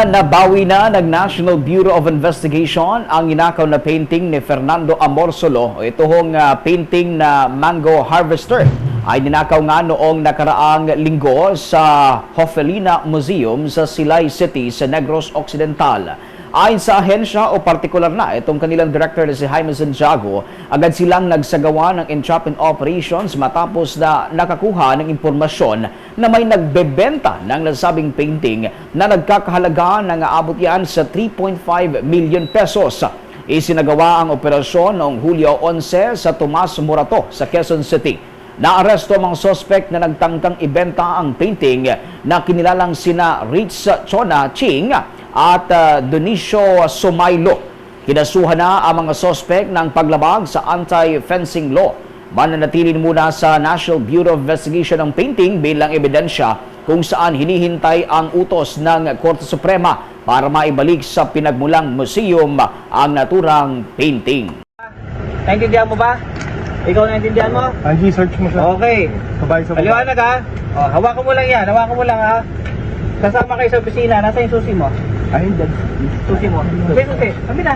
Nabawi na ng National Bureau of Investigation ang inakaw na painting ni Fernando Amorsolo. Ito hong ah, painting na Mango Harvester ay ninakaw nga noong nakaraang linggo sa Hofelina Museum sa Silay City sa Negros Occidental. Ayon sa ahensya o partikular na itong kanilang director na si Jaime Santiago, agad silang nagsagawa ng entrapment operations matapos na nakakuha ng impormasyon na may nagbebenta ng nasabing painting na nagkakahalaga ng aabot yan sa 3.5 million pesos. Isinagawa ang operasyon noong Hulyo 11 sa Tomas Morato sa Quezon City. Naaresto ang mga sospek na nagtangkang ibenta ang painting na kinilalang sina Rich Chona Ching at uh, Dionisio Sumaylo. Kinasuhan na ang mga sospek ng paglabag sa anti-fencing law. Mananatili muna sa National Bureau of Investigation ang painting bilang ebidensya kung saan hinihintay ang utos ng Korte Suprema para maibalik sa pinagmulang museum ang naturang painting. Naintindihan mo ba? Ikaw naintindihan mo? Angie, search mo siya. Okay. Sabay sa Paliwanag ha. Oh, hawakan mo lang yan. Hawakan mo lang ha. Kasama kayo sa opisina. Nasa yung susi mo? Ay, hindi. Susi mo. Susi, susi. Sabi na.